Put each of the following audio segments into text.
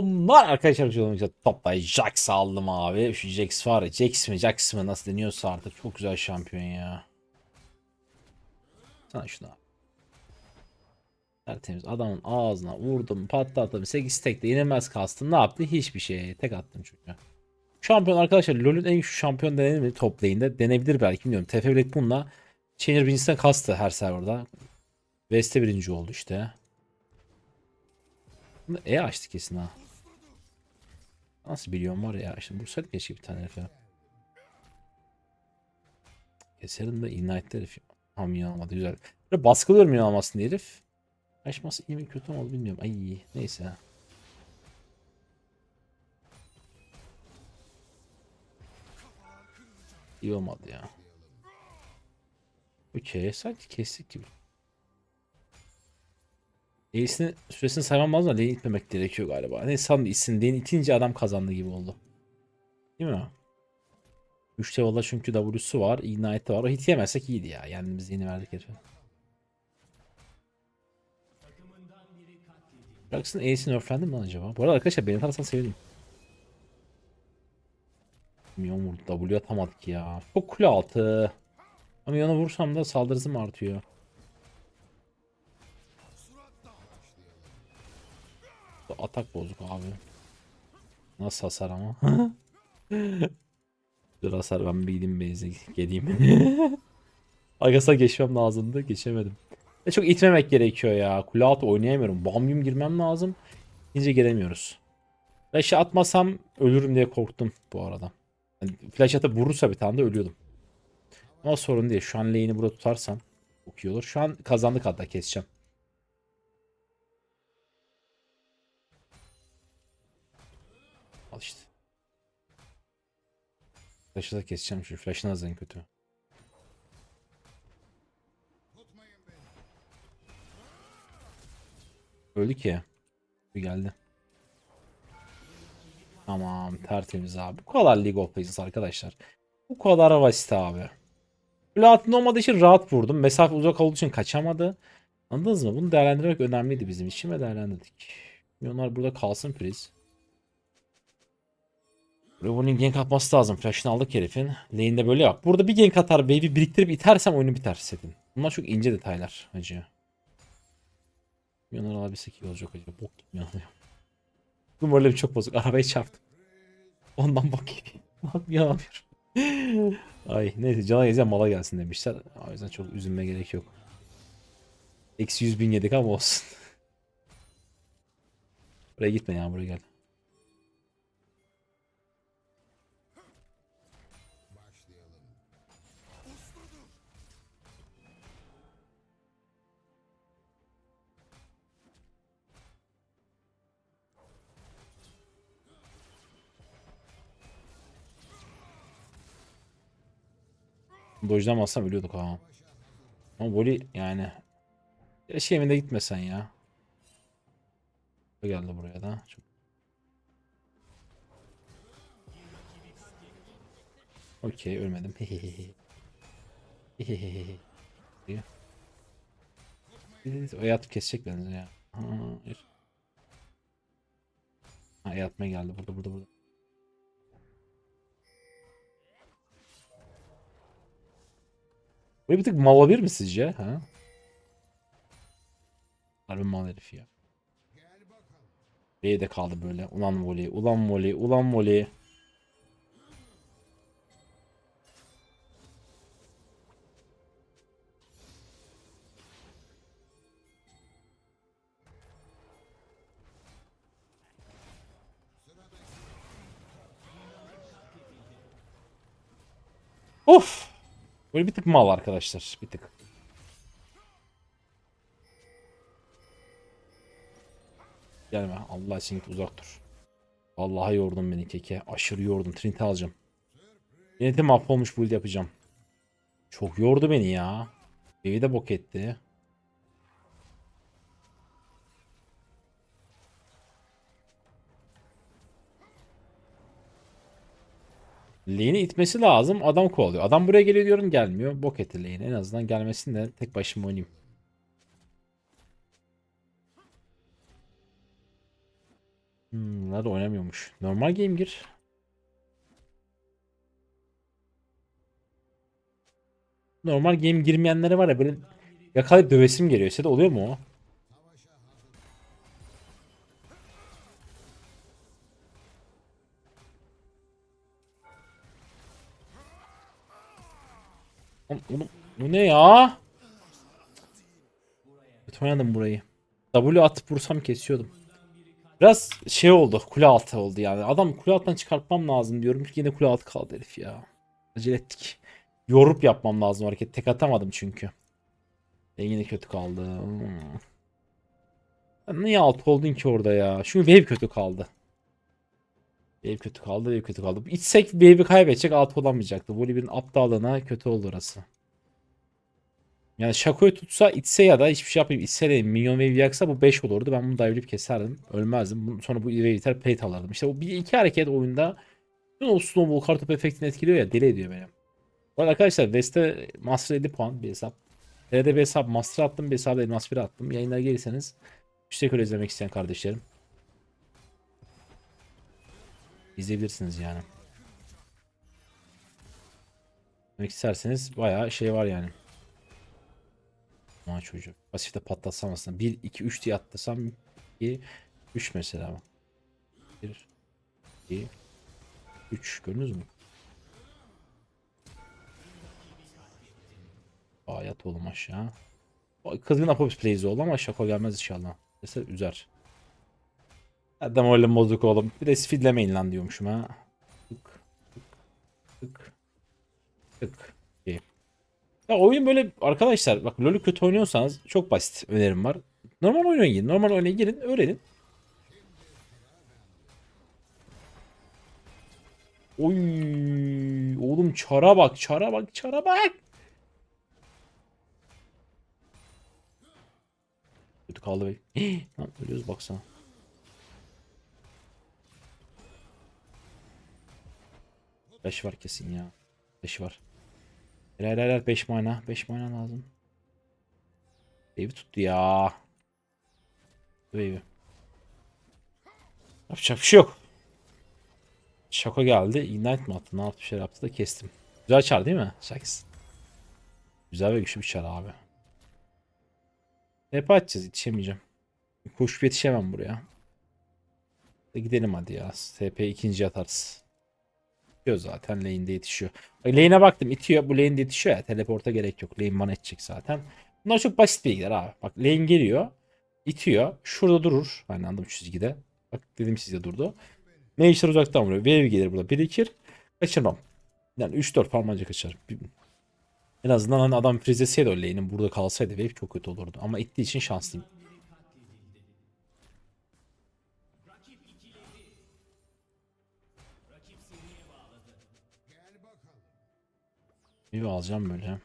Selamlar arkadaşlar. Çok topla Jax aldım abi. Şu Jax var ya. Jax mi Jax mı nasıl deniyorsa artık. Çok güzel şampiyon ya. Sana şunu abi. Tertemiz adamın ağzına vurdum patlattım 8 tekte inemez kastım ne yaptı hiçbir şey tek attım çünkü. Şampiyon arkadaşlar LoL'ün en güçlü şampiyon denir mi top denebilir belki bilmiyorum. TF Black bununla Chainer birincisinden kastı her serverda. West'te birinci oldu işte. E açtı kesin ha. Nasıl biliyorum var ya işte vursaydık keşke bir tane herife. Keserim de Ignite herif. Tam yanılmadı güzel. Böyle baskılıyorum yanılmasın diye herif. Açması iyi mi kötü mü oldu bilmiyorum. Ay neyse. İyi olmadı ya. Okey sanki kestik gibi. Ace'ini süresini saymam lazım da itmemek gerekiyor galiba. Ne sandı itsin lane itince adam kazandı gibi oldu. Değil mi? 3 level'da çünkü W'su var. Ignite var. O hit yemezsek iyiydi ya. Yani biz yeni verdik herife. Jackson Ace'ini nerflendi mi lan acaba? Bu arada arkadaşlar benim taraftan sevdim. Milyon vurdu. W atamadık ya. Çok kule altı. Ama yana vursam da saldırısı mı artıyor? Atak bozuk abi. Nasıl hasar ama? Dur hasar ben bir gideyim base'e geleyim. Arkasına geçmem lazımdı. Geçemedim. E çok itmemek gerekiyor ya. Kule altı oynayamıyorum. Bamyum girmem lazım. İnce giremiyoruz. Flash'ı atmasam ölürüm diye korktum bu arada. Yani flash atıp vurursa bir tane de ölüyordum. Ama sorun değil. Şu an lane'i burada tutarsam çok iyi olur. Şu an kazandık hatta keseceğim. Al işte. Flash'ı da keseceğim şu. Flash'ın az en kötü. Öldü ki. Bir geldi. Tamam tertemiz abi. Bu kadar League of Legends arkadaşlar. Bu kadar basit abi. Platin olmadığı için rahat vurdum. Mesafe uzak olduğu için kaçamadı. Anladınız mı? Bunu değerlendirmek önemliydi bizim için ve değerlendirdik. Milyonlar burada kalsın priz. Revo'nun gank atması lazım. Flash'ını aldık herifin. Lane'de böyle yap. Burada bir gank atar. Wave'i biriktirip itersem oyunu biter setin. Bunlar çok ince detaylar hacı. Milyonlar alabilsek iyi olacak hacı. Bok gibi yanıyor. Bu moralim çok bozuk. Arabayı çarptım. Ondan bok gibi. Yanamıyorum. Ay neyse cana gezen mala gelsin demişler. O yüzden çok üzülme gerek yok. Eksi 100 bin yedik ama olsun. buraya gitme ya buraya gel. Dojlamazsam ölüyorduk ha. Ama voli yani. Keşke evinde gitmesen ya. O geldi buraya da. Çok... Okey ölmedim. o yatıp kesecek bence ya. Hayır. Ha yatmaya geldi burada burada burada. Böyle bir tık mal olabilir mi sizce? Ha? Harbi mal herif ya. B'de kaldı böyle. Ulan voley, ulan voley, ulan voley. Of. Böyle bir tık mal arkadaşlar. Bir tık. Gelme. Allah için uzak dur. Vallahi yordun beni keke. Aşırı yordun. Trinity alacağım. Trinity mahvolmuş build yapacağım. Çok yordu beni ya. Evi de bok etti. Lane'i itmesi lazım. Adam kovalıyor. Adam buraya geliyor diyorum gelmiyor. Bok etti lane. En azından gelmesin de tek başıma oynayayım. Hmm, nerede oynamıyormuş. Normal game gir. Normal game girmeyenlere var ya böyle yakalayıp dövesim geliyor. Size de oluyor mu o? Oğlum, bu ne ya? Kötü oynadım burayı. W atıp vursam kesiyordum. Biraz şey oldu. Kule altı oldu yani. Adam kule altından çıkartmam lazım diyorum. Yine kule altı kaldı herif ya. Acele ettik. Yorup yapmam lazım hareket. Tek atamadım çünkü. E yine kötü kaldı. Hmm. Niye altı oldun ki orada ya? Çünkü wave kötü kaldı. Wave kötü kaldı, wave kötü kaldı. İçsek wave'i kaybedecek, altı olamayacaktı. Volibear'ın aptallığına kötü oldu orası. Yani Shaco'yu tutsa itse ya da hiçbir şey yapmayıp itse de minyon wave yaksa bu 5 olurdu. Ben bunu dive'leyip keserdim. Ölmezdim. Sonra bu wave biter plate alırdım. İşte o bir iki hareket oyunda bütün o snowball kartopu efektini etkiliyor ya deli ediyor beni. Bu arada arkadaşlar West'e Master 50 puan bir hesap. TR'de bir hesap Master attım bir hesapta Elmas 1 attım. Yayınlara gelirseniz Üstelik öyle izlemek isteyen kardeşlerim. İzleyebilirsiniz yani. Demek isterseniz bayağı şey var yani. Aman çocuk. Pasifte patlatsam aslında. 1, 2, 3 diye atlasam 2, 3 mesela. 1, 2, 3 gördünüz mü? Aa yat oğlum aşağı. Kızgın Apopis plays oldu ama şaka gelmez inşallah. Mesela üzer. Adam öyle bozuk oğlum. Bir de speedlemeyin lan diyormuşum ha. Tık tık tık tık. İyi. Ya oyun böyle arkadaşlar bak LoL'ü kötü oynuyorsanız çok basit önerim var. Normal oyuna girin. Normal oyuna girin öğrenin. Oy oğlum çara bak çara bak çara bak. Kötü kaldı be. Lan ölüyoruz baksana. Beş var kesin ya. Beş var. Helal helal 5 mana. 5 mana lazım. Evi tuttu ya. Evi. Yapacak bir şey yok. Şaka geldi. Ignite mi attı? Ne yaptı? Bir şey yaptı da kestim. Güzel çar değil mi? Şaks. Güzel ve güçlü bir çar abi. Hep açacağız yetişemeyeceğim. Koşup yetişemem buraya. Gidelim hadi ya. TP ikinci atarız. Yetişiyor zaten lane'de yetişiyor. Lane'e baktım itiyor. Bu lane'de yetişiyor ya. Teleporta gerek yok. Lane bana edecek zaten. Bunlar çok basit bilgiler abi. Bak lane geliyor. itiyor. Şurada durur. Ben anladım çizgide. Bak dedim size durdu. Mage'ler uzaktan vuruyor. Wave gelir burada. Birikir. Kaçırmam. Yani 3-4 parmağınca kaçar. En azından hani adam frizeseydi o lane'in burada kalsaydı wave çok kötü olurdu. Ama ittiği için şanslıyım. Wave alacağım böyle.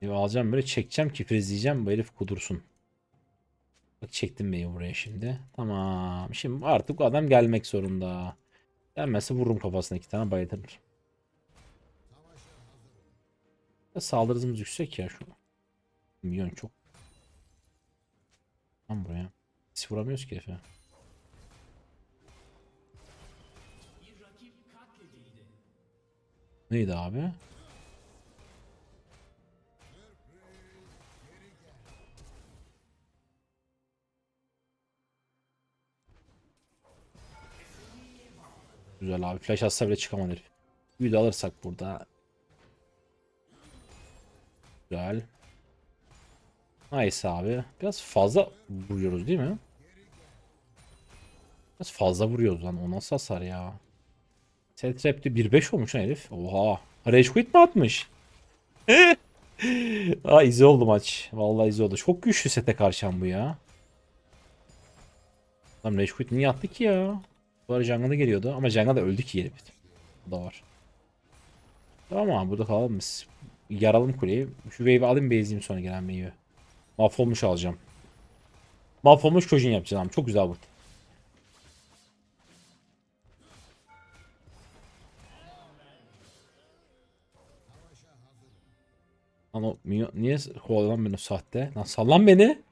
Wave alacağım böyle çekeceğim ki frizleyeceğim bu herif kudursun. Bak çektim beni buraya şimdi. Tamam. Şimdi artık adam gelmek zorunda. Gelmezse vururum kafasına iki tane bayılır. Saldırı yüksek ya şu. Milyon çok. Tam buraya. Biz vuramıyoruz ki herife. Neydi abi? Güzel abi. Flash atsa bile çıkamadı herif. Bir de alırsak burada. Güzel. Nice abi. Biraz fazla vuruyoruz değil mi? Biraz fazla vuruyoruz lan. O nasıl hasar ya? Set trap'te 1.5 olmuş lan herif. Oha. Rage quit mi atmış? Aa izi oldu maç. Vallahi izi oldu. Çok güçlü sete karşılan bu ya. Lan Rage quit niye attı ki ya? Bu ara Jungle'da geliyordu ama Jungle da öldü ki herif. Bu da var. Tamam abi burada kalalım biz. Yaralım kuleyi. Şu wave'i alayım base'leyeyim sonra gelen meyve. Mahvolmuş alacağım. Mahvolmuş çocuğun yapacağım. Çok güzel bu. Minyon- niye kovalıyor lan beni sahte? Lan sallan beni.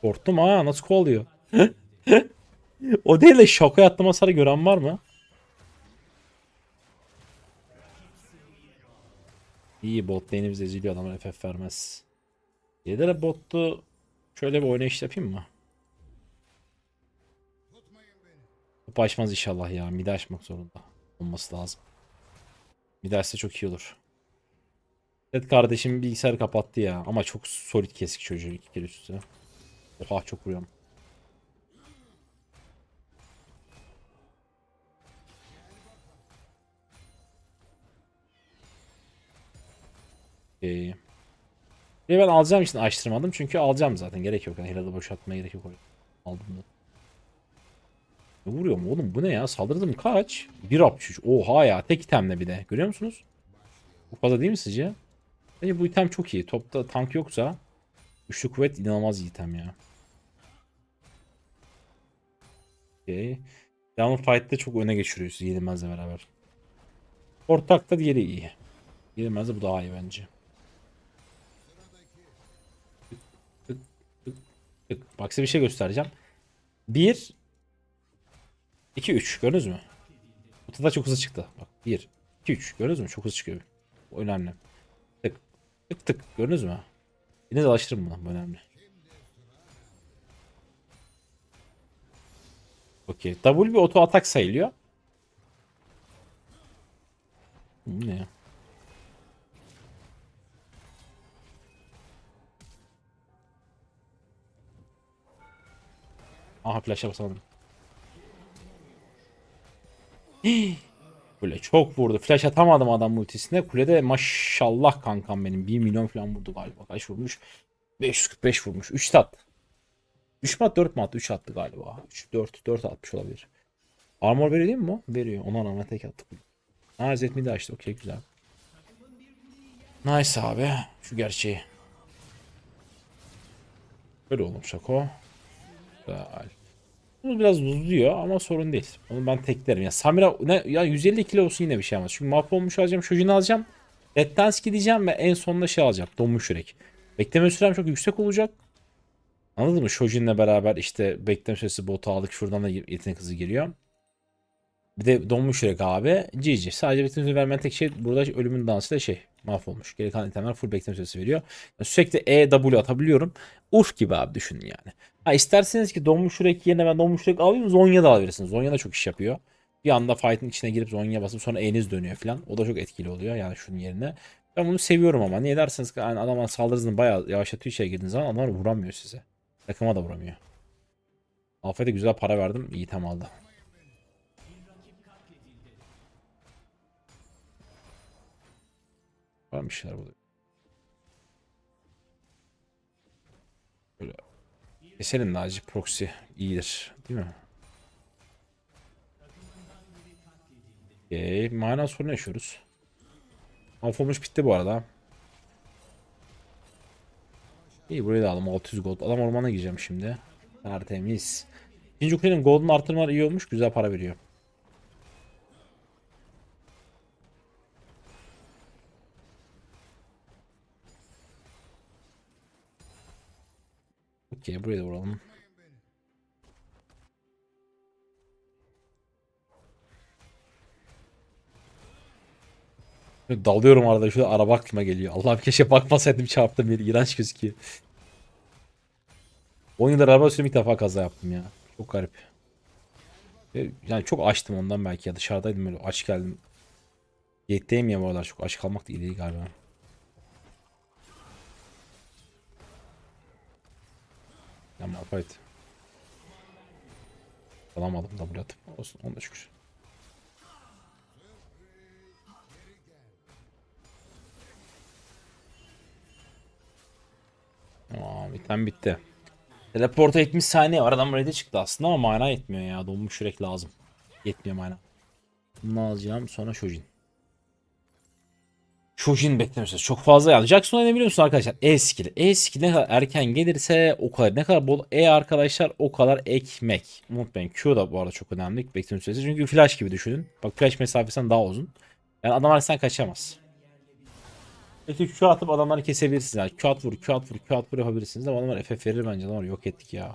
Korktum ha nasıl kovalıyor. o değil de şoka yattım hasarı gören var mı? İyi bot lane'imiz eziliyor adamlar FF vermez. Yedere bottu şöyle bir oynayış yapayım mı? Top açmaz inşallah ya. Mid açmak zorunda. Olması lazım. Mid açsa çok iyi olur. Evet kardeşim bilgisayarı kapattı ya. Ama çok solid kesik çocuğu iki kere üst üste. Oha çok vuruyorum. Okey. Ve ben alacağım için açtırmadım çünkü alacağım zaten gerek yok. Yani Herald'ı boşaltmaya gerek yok. Aldım da. Ne vuruyorum oğlum bu ne ya? Saldırdım kaç? 1.63. Oha ya tek itemle bir de. Görüyor musunuz? Bu fazla değil mi sizce? Bence bu item çok iyi. Topta tank yoksa Üçlü kuvvet inanılmaz iyi item ya. Okay. Down Fight'te çok öne geçiriyoruz Yenilmez'le beraber. Ortakta diğeri iyi. Yenilmez'de bu daha iyi bence. Bak size bir şey göstereceğim. 1 2 3 gördünüz mü? Bu da çok hızlı çıktı. Bak 1 2 3 gördünüz mü? Çok hızlı çıkıyor. Bu önemli. Tık tık gördünüz mü? Yine de alıştırın buna. Bu önemli. Okey. W bir oto atak sayılıyor. Bu ne ya? Aha flash'a basamadım. Kule çok vurdu. Flash atamadım adam multisine. Kulede maşallah kankam benim. 1 milyon falan vurdu galiba. Kaç vurmuş? 545 vurmuş. 3 tat. 3 mü attı 4 mü attı? 3 attı galiba. 3 4 4 atmış olabilir. Armor veriyor değil mi bu? Veriyor. Ona rağmen tek attık. Ha Zetmi de açtı. Okey güzel. Nice abi. Şu gerçeği. Böyle oğlum Şako. Güzel. Bunu biraz uzuyor ama sorun değil. Onu ben teklerim. Ya Samira ne, ya 150 kilo olsun yine bir şey olmaz. Çünkü mahvolmuş alacağım. Shojin'i alacağım. Reddanski diyeceğim ve en sonunda şey alacağım. Donmuş yürek. Bekleme sürem çok yüksek olacak. Anladın mı? Shojin'le beraber işte bekleme süresi botu aldık. Şuradan da yetenek hızı geliyor. Bir de donmuş yürek abi. GG. Sadece bekleme süresi vermeyen tek şey burada ölümün dansı da şey mahvolmuş. Geri kalan itemler full bekleme süresi veriyor. Yani sürekli E, W atabiliyorum. Urf gibi abi düşünün yani. Ha isterseniz ki donmuş yürek yerine ben donmuş yürek alayım Zonya da alabilirsiniz. Zonya da çok iş yapıyor. Bir anda fight'ın içine girip Zonya basıp sonra E'niz dönüyor falan. O da çok etkili oluyor yani şunun yerine. Ben bunu seviyorum ama. Niye derseniz ki yani adamın saldırı hızını bayağı yavaşlatıyor içeri girdiğiniz zaman adamlar vuramıyor size. Takıma da vuramıyor. Alfa'ya güzel para verdim. İyi tam aldı. Var mı şeyler burada? Böyle. Keselim Naci proxy iyidir. Değil mi? Okay. Mana sorunu yaşıyoruz. Alfamış bitti bu arada. İyi burayı da aldım 600 gold. Adam ormana gireceğim şimdi. Tertemiz. İkinci kulenin golden artırmaları iyi olmuş. Güzel para veriyor. Okey buraya da vuralım. Dalıyorum arada şu araba aklıma geliyor. Allah'ım keşke bakmasaydım çarptım bir iğrenç gözüküyor. 10 yıldır araba sürüm ilk defa kaza yaptım ya. Çok garip. Ve Yani çok açtım ondan belki ya dışarıdaydım böyle aç geldim. Yetteyim ya bu aralar çok aç kalmak da iyi değil galiba. Ama fight. Alamadım double atıp. Olsun onda şükür. Tamam item bitti. Teleporta 70 saniye var. Adam ready çıktı aslında ama mana yetmiyor ya. Donmuş yürek lazım. Yetmiyor mana. Bunu alacağım sonra Shojin. Shojin beklemiyorsunuz. Çok fazla yani. Jackson'a ne biliyor musun arkadaşlar? E skill. E skill ne kadar erken gelirse o kadar. Ne kadar bol E arkadaşlar o kadar ekmek. Unutmayın. Q da bu arada çok önemli. Bekleme süresi. Çünkü flash gibi düşünün. Bak flash mesafesinden daha uzun. Yani adam arasından kaçamaz. Peki Q atıp adamları kesebilirsiniz. Yani Q at vur, Q at vur, Q at vur yapabilirsiniz. Ama adamlar FF verir bence. Adamlar yok ettik ya.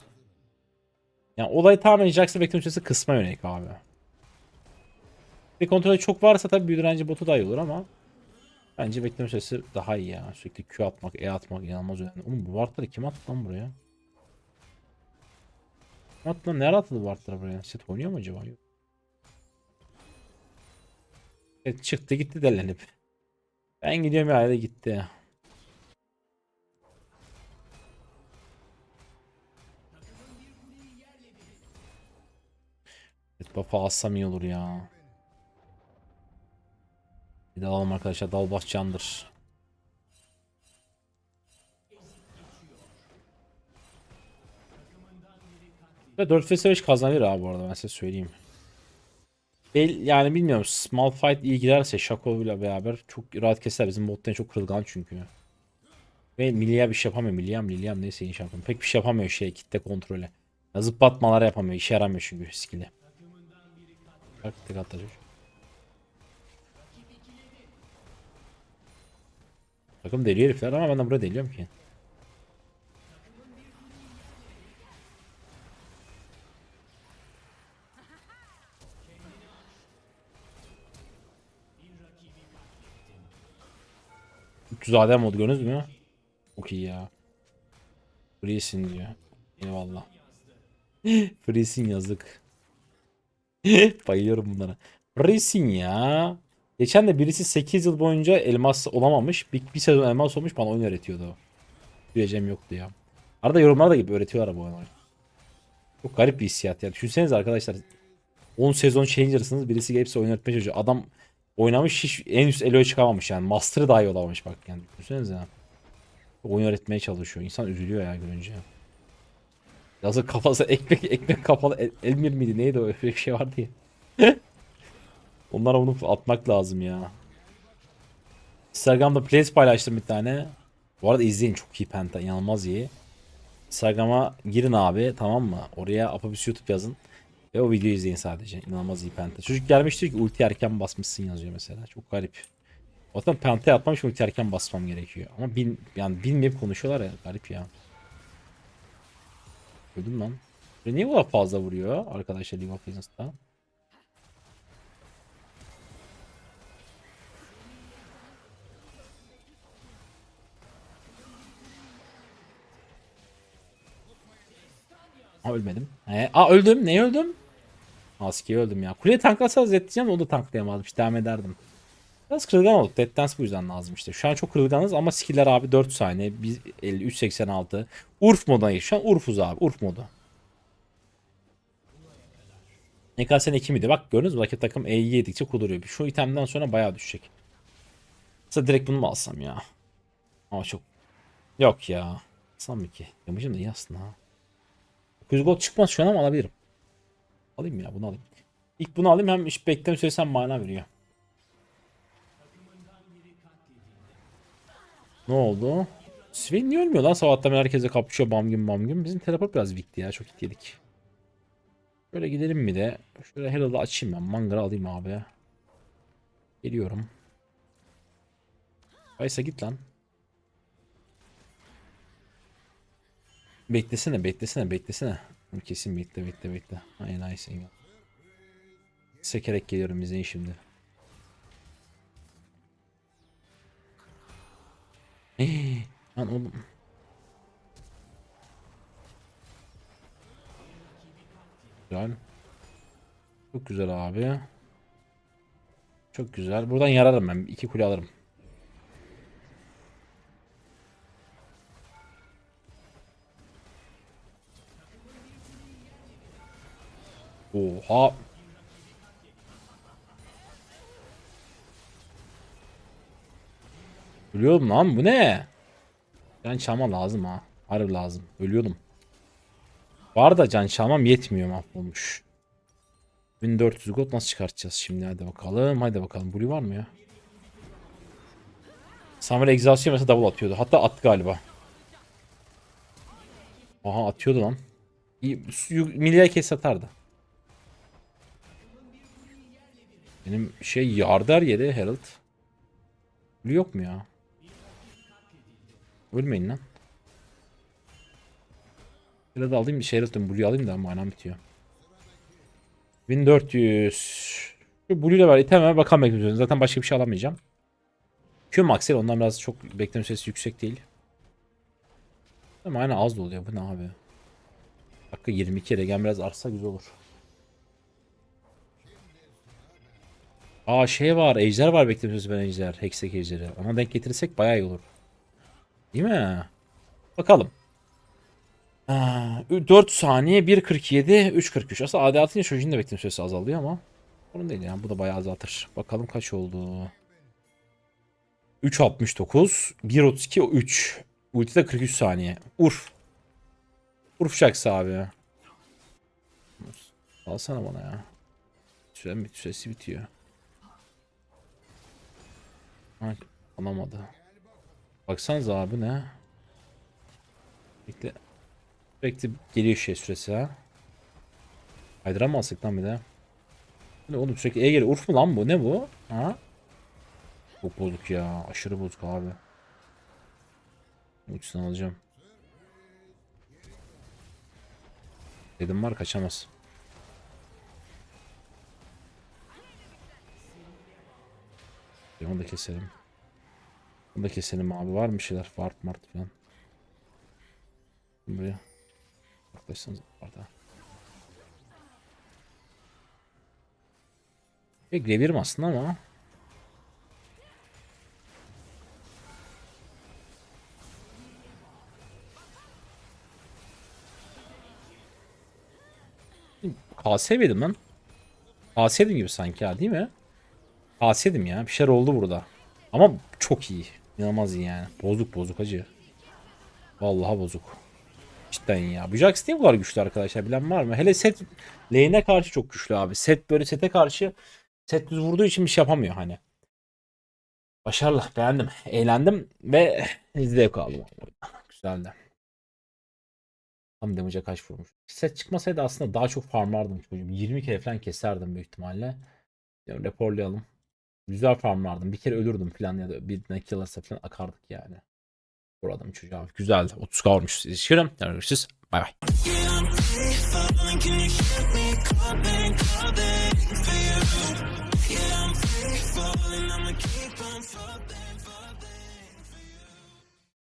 Yani olay tamamen Jax'ı bekleme süresi kısma yönelik abi. Bir kontrolü çok varsa tabii direnci botu daha iyi olur ama bence bekleme süresi daha iyi ya. Sürekli Q atmak, E atmak inanılmaz önemli. Oğlum bu wardları kim attı lan buraya? Kim attı lan? Nerede atıldı wardları buraya? Set oynuyor mu acaba? Yok. Evet çıktı gitti delenip. Ben gidiyorum ya da gitti. Evet buff'ı alsam iyi olur ya. Bir de alalım arkadaşlar dal baş candır. Ve 4 vs 5 kazanır abi bu arada ben size söyleyeyim. Bel, yani bilmiyorum small fight iyi girerse Shaco ile beraber çok rahat keser. Bizim botten çok kırılgan çünkü. Ve Milia bir şey yapamıyor. Miliam Liliam neyse iyi yapamıyor. Pek bir şey yapamıyor şey kitle kontrolü. Zıplatmalar yapamıyor. İşe yaramıyor çünkü skill'i. Bak tek atacak. Takım deliyor herifler ama ben de burada deliyorum ki. Zade mod gördünüz mü? Çok iyi ya. Freesin diyor. Eyvallah. Freesin yazık. Bayılıyorum bunlara. Freesin ya. Geçen de birisi 8 yıl boyunca elmas olamamış. Bir, bir sezon elmas olmuş bana oyun öğretiyordu o. Diyeceğim yoktu ya. Arada yorumlarda da gibi öğretiyorlar bu oyunu. Çok garip bir hissiyat ya. Düşünsenize arkadaşlar. 10 sezon changer'sınız birisi gelip size oyun öğretmeye çalışıyor. Adam oynamış hiç en üst eloya çıkamamış yani. Master'ı dahi olamamış bak yani. Düşünsenize ya. Oyun öğretmeye çalışıyor. İnsan üzülüyor ya görünce. Yazık kafası ekmek ekmek kapalı el, Elmir miydi neydi o öyle bir şey vardı ya. Onlara bunu atmak lazım ya. Instagram'da playlist paylaştım bir tane. Bu arada izleyin çok iyi penta inanılmaz iyi. Instagram'a girin abi tamam mı? Oraya Apabüs YouTube yazın. Ve o videoyu izleyin sadece. İnanılmaz iyi penta. Çocuk gelmiş diyor ki ulti erken basmışsın yazıyor mesela. Çok garip. O zaman penta atmamış ulti erken basmam gerekiyor. Ama bin, yani bilmeyip konuşuyorlar ya. Garip ya. Öldüm lan. Ve niye bu kadar fazla vuruyor arkadaşlar League of Legends'ta? Ha ölmedim. He, aa öldüm. Ne öldüm? Askiye öldüm ya. Kuleye tanklasanız edeceğim o da tanklayamadım. İşte devam ederdim. Biraz kırılgan olduk. Dead Dance bu yüzden lazım işte. Şu an çok kırılganız ama skill'ler abi 4 saniye. Biz 53 86. Urf moduna Şu an Urf'uz abi. Urf modu. NKS'nin 2 miydi? Bak gördünüz mü? Rakip takım E'yi yedikçe kuduruyor. Şu itemden sonra bayağı düşecek. Mesela direkt bunu mu alsam ya? Ama çok... Yok ya. Alsam mı ki? Yamışım da iyi aslında ha. 900 gold çıkmaz şu an ama alabilirim. Alayım ya bunu alayım. İlk bunu alayım hem iş bekleme süresi hem mana veriyor. Ne oldu? Sven niye ölmüyor lan sabahtan herkese kapışıyor bam gün bam gün. Bizim teleport biraz weak'ti ya çok hit yedik. Şöyle gidelim mi de. Şöyle Herald'ı açayım ben. Mangara alayım abi. Geliyorum. Kaysa git lan. Beklesene beklesene beklesene. Kesin bekle bekle bekle. Aynen nice engel. Sekerek geliyorum izleyin şimdi. Eee, lan oğlum. Güzel. Çok güzel abi. Çok güzel. Buradan yararım ben. İki kule alırım. Oha. Ölüyorum lan bu ne? Can çalma lazım ha. Harbi lazım. Ölüyordum. Var da can çalmam yetmiyor mahvolmuş. 1400 gold nasıl çıkartacağız şimdi hadi bakalım. Hadi bakalım. Blue var mı ya? Samuel Exhaust'ya mesela double atıyordu. Hatta attı galiba. Aha atıyordu lan. Milyar kes atardı. Benim şey yardar yedi Herald. Blue yok mu ya? Ölmeyin lan. De alayım bir şey alayım. Blue'yu alayım da manam bitiyor. 1400. Şu Blue ile var. İtememe bakalım bekliyorum. Zaten başka bir şey alamayacağım. Q Maxel ondan biraz çok bekleme süresi yüksek değil. Ama aynen az da oluyor. Bu ne abi? Dakika 22 regen biraz artsa güzel olur. Aa şey var. Ejder var beklemiyoruz ben ejder. Hexek ejderi. Ona denk getirirsek bayağı iyi olur. Değil mi? Bakalım. Aa, 4 saniye 1.47 3.43. Aslında AD atınca çocuğun da bekleme süresi azalıyor ama. Sorun değil yani. Bu da bayağı azaltır. Bakalım kaç oldu. 3.69 1.32 3. Ulti de 43 saniye. Urf. Urf şaksı abi. Alsana bana ya. Sürem bit süresi bitiyor. Ha, alamadı. Baksanıza abi ne? Bekle. Sürekli geliyor şey süresi ha. Kaydıramazdık lan bir de. Ne oğlum sürekli E geliyor. Urf mu lan bu? Ne bu? Ha? Çok bozuk ya. Aşırı bozuk abi. Uçsun alacağım. Dedim var kaçamaz. Onu da keselim. Bunu da keselim abi. Var mı şeyler? Warp mart falan. Buraya. Yaklaşsanız orada. Bekleyebilirim aslında ama. KS miydim lan? KS'ydim gibi sanki ha değil mi? KS'ydim ya. Bir şeyler oldu burada. Ama çok iyi. İnanılmaz iyi yani. Bozuk bozuk acı. Vallahi bozuk. Cidden ya. Bu Jax niye bu kadar güçlü arkadaşlar? Bilen var mı? Hele set lane'e karşı çok güçlü abi. Set böyle sete karşı set düz vurduğu için bir şey yapamıyor hani. Başarılı. Beğendim. Eğlendim ve zevk aldım. Güzeldi. Tam damage'a kaç vurmuş. Set çıkmasaydı aslında daha çok farmlardım çocuğum. 20 kere falan keserdim büyük ihtimalle. Yani raporlayalım. Güzel farmlardım. Bir kere ölürdüm falan ya da bir ne killersa falan akardık yani. Buradım çocuğa. Güzeldi. 30 kavurmuş. Görüşürüz. Görüşürüz. Bay bay.